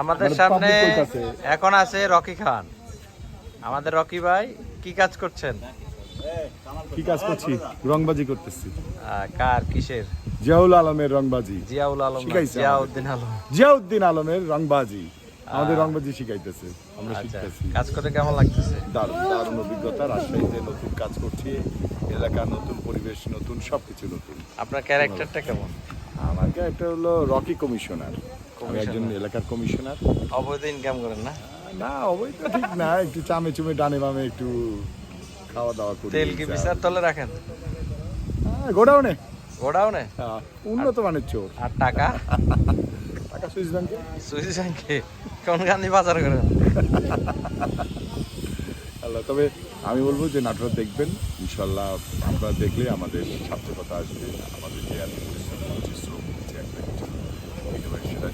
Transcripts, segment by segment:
আমাদের মানে সামনে এখন আছে রকি খান। আমাদের রকি ভাই কি কাজ করছেন? কি কাজ করছি? রংবাজি করতেছি। কার কিসের? জিয়াউল আলমের রংবাজি। জিয়াউল আলম জিয়াউদ্দিন আলম। জিয়াউদ্দিন আলমের রংবাজি। আমাদের রংবাজি শিখাইতেছে। আমরা আচ্ছা শিখতেছি। কাজ করে কেমন লাগতেছে? দারুণ দারুণ অভিজ্ঞতা। রাজশাহীতে নতুন কাজ করছি। এলাকা নতুন পরিবেশ নতুন সবকিছু নতুন। আপনার ক্যারেক্টারটা কেমন? আমাকে একটা হলো রকি কমিশনার। আমি একজন এলাকার কমিশনার। অবৈধ ইনকাম করেন না? না অবৈধ ঠিক না একটু চামে চুমে ডানে বামে একটু খাওয়া দাওয়া করি তেল কি বিচার তলে রাখেন? হ্যাঁ, গোডাউনে। গোডাউনে? হ্যাঁ, উন্নত মানের চোর। আর টাকা? টাকা সুইস ব্যাংকে। সুইস ব্যাংকে? কোন গান্ধী বাজার করেন আল্লাহ তবে আমি বলব যে নাটক দেখবেন। ইনশাল্লাহ আপনারা দেখলে আমাদের সার্থকতা আসবে আমাদের যে এত পরিশ্রম করছি, শ্রম দিচ্ছি একটা কিছু বিনিময়ে সেটা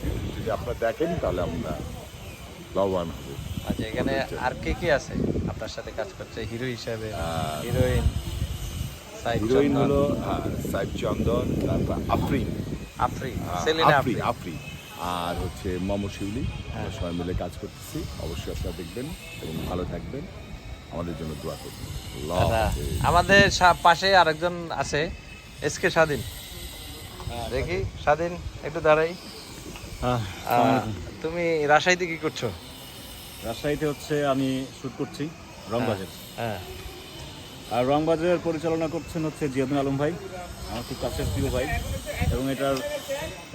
যদি আপনারা দেখেন তাহলে আমরা লাভবান হব। আচ্ছা এখানে আর কে কে আছে আপনার সাথে কাজ করছে? হিরো হিসাবে হিরোইন হিরোইন হলো হ্যাঁ, সাইব চন্দন তারপর আফরিন। আফরি আহ, সেলিনা আফরি আফরি আফরি আর হচ্ছে মম শিউলি হ্যাঁ। আমরা সবাই মিলে কাজ করতেছি। অবশ্যই আপনারা দেখবেন এবং ভালো থাকবেন। আমাদের জন্য দোয়া করবেন। আমাদের পাশে আরেকজন আছে এসকে স্বাধীন। দেখি স্বাধীন। একটু দাঁড়াই। হ্যাঁ, তুমি রাজশাহীতে কি করছ? রাজশাহীতে হচ্ছে আমি শুট করছি রংবাজের হ্যাঁ আর রংবাজের পরিচালনা করছেন হচ্ছে জিয়াদুল আলম ভাই আমার খুব কাছের প্রিয় ভাই। এবং এটার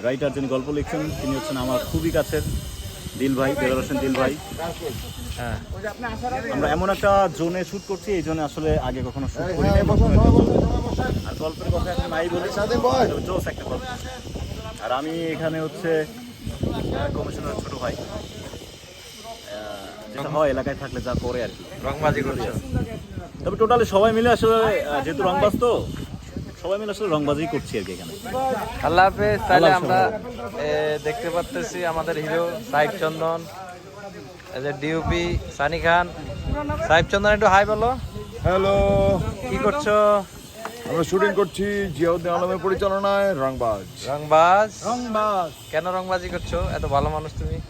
রাইটার যিনি গল্প লিখছেন তিনি হচ্ছেন আমার খুবই কাছের দিল ভাই দেদার হোসেন দিল ভাই। হ্যাঁ। আমরা এমন একটা জোনে শুট করছি এই জন্য আসলে আগে কখনো শুট করি নাই আর গল্পের কথা এখন নাই বলে জোস একটা গল্প। আর আমি এখানে হচ্ছে কমিশনার ছোট ভাই। যেটা হয় এলাকায় থাকলে যা করে আর কি। রংবাজি করছ। তবে টোটালি সবাই মিলে আসলে যেহেতু রংবাজ তো সবাই মিলে আসলে রংবাজি করছি আর কি এখানে। আল্লাহ হাফেজ তাহলে আমরা এ, দেখতে পাচ্তেছি আমাদের হিরো সাইব চন্দন ডিউপি সানি খান। সাহেব চন্দন একটু হাই বলো। হ্যালো কি করছ? আমরা শুটিং করছি জিয়াউদ্দিন আলমের পরিচালনায় রংবাজ। রংবাজ? সংবাদ কেন রংবাজি করছ? এত ভালো মানুষ তুমি।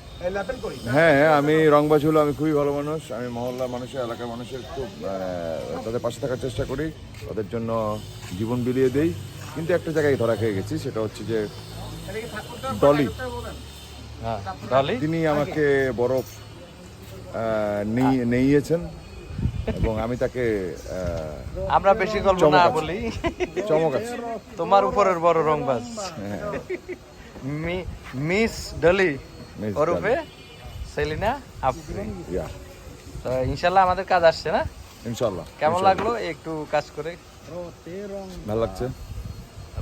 হ্যাঁ আমি রংবাজ হলো আমি খুবই ভালো মানুষ। আমি মহল্লার মানুষের এলাকার মানুষের খুব তাদের পাশে থাকার চেষ্টা করি। তাদের জন্য জীবন বিলিয়ে দেই। কিন্তু একটা জায়গায় ধরা খেয়ে গেছি সেটা হচ্ছে যে ডলি। হ্যাঁ ডলি? তিনি আমাকে বরফ আহ, নেই- নেইয়েছেন। এবং আমি তাকে আহ, আমরা বেশি গল্প না বলি। চমক আছে। তোমার উপরের বড় রংবাজ। মি- মিস ডলি ওরফে সেলিনা আফরিন ইয়া তো ইনশাল্লাহ আমাদের কাজ আসছে না? ইনশাল্লাহ কেমন লাগল একটু কাজ করে? রতে রং ভালো লাগছে?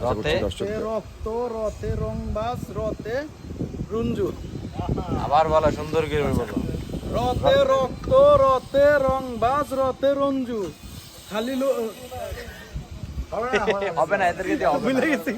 রথে? রক্ত রতে রংবাজ রতে রঞ্জু আবার বলো সুন্দর করে বলো রতে রক্ত রতে রংবাজ রতে রঞ্জু খালি হবে না এদেরকে।